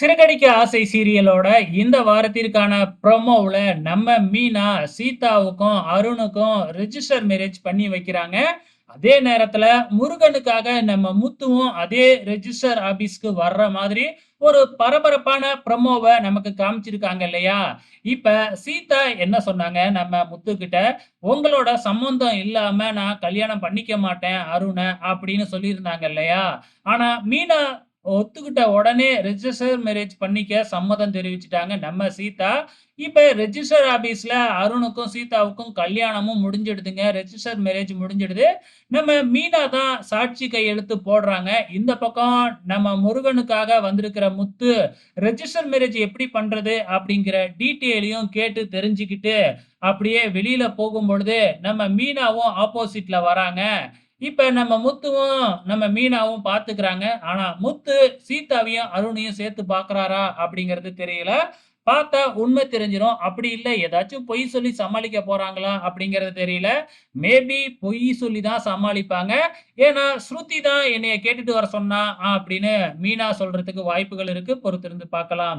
சிறகடிக்க ஆசை சீரியலோட இந்த வாரத்திற்கான ப்ரொமோவில் நம்ம மீனா சீதாவுக்கும் அருணுக்கும் ரிஜிஸ்டர் மேரேஜ் பண்ணி வைக்கிறாங்க. அதே நேரத்தில் முருகனுக்காக நம்ம முத்துவும் அதே ரெஜிஸ்டர் ஆபீஸ்க்கு வர்ற மாதிரி ஒரு பரபரப்பான ப்ரமோவை நமக்கு காமிச்சிருக்காங்க இல்லையா? இப்ப சீதா என்ன சொன்னாங்க நம்ம முத்துக்கிட்ட? உங்களோட சம்பந்தம் இல்லாம நான் கல்யாணம் பண்ணிக்க மாட்டேன் அருணை அப்படின்னு சொல்லியிருந்தாங்க இல்லையா? ஆனா மீனா ஒத்துக்கிட்ட உடனே ரெஜிஸ்டர் மேரேஜ் பண்ணிக்க சம்மதம் தெரிவிச்சுட்டாங்க நம்ம சீதா. இப்ப ரெஜிஸ்டர் ஆபீஸ்ல அருணுக்கும், சீதாவுக்கும் கல்யாணமும் முடிஞ்சிடுதுங்க. Register marriage முடிஞ்சிடுது. நம்ம மீனா தான் சாட்சி கையெழுத்து போடுறாங்க. இந்த பக்கம் நம்ம முருகனுக்காக வந்திருக்கிற முத்து, ரெஜிஸ்டர் மேரேஜ் எப்படி பண்றது? அப்படிங்கிற டீட்டெயிலையும் கேட்டு தெரிஞ்சுக்கிட்டு, அப்படியே வெளியில போகும்பொழுது, நம்ம மீனாவும் ஆப்போசிட்ல வராங்க. இப்ப நம்ம முத்துவும், நம்ம மீனாவும் பாத்துக்கிறாங்க. ஆனா முத்து சீதாவையும், அருணையும் சேர்த்து பார்க்குறாரா அப்படிங்கிறது தெரியல. பார்த்தா உண்மை தெரிஞ்சிடும் அப்படி இல்லை ஏதாச்சும் பொய் சொல்லி சமாளிக்க போறாங்களா அப்படிங்கிறது தெரியல. மேபி பொய் சொல்லி தான் சமாளிப்பாங்க. ஏன்னா, "ஸ்ருதி தான் என்னைய கேட்டுட்டு வர சொன்னா" அப்படின்னு மீனா சொல்றதுக்கு வாய்ப்புகள் இருக்கு. பொறுத்திருந்து பார்க்கலாம்.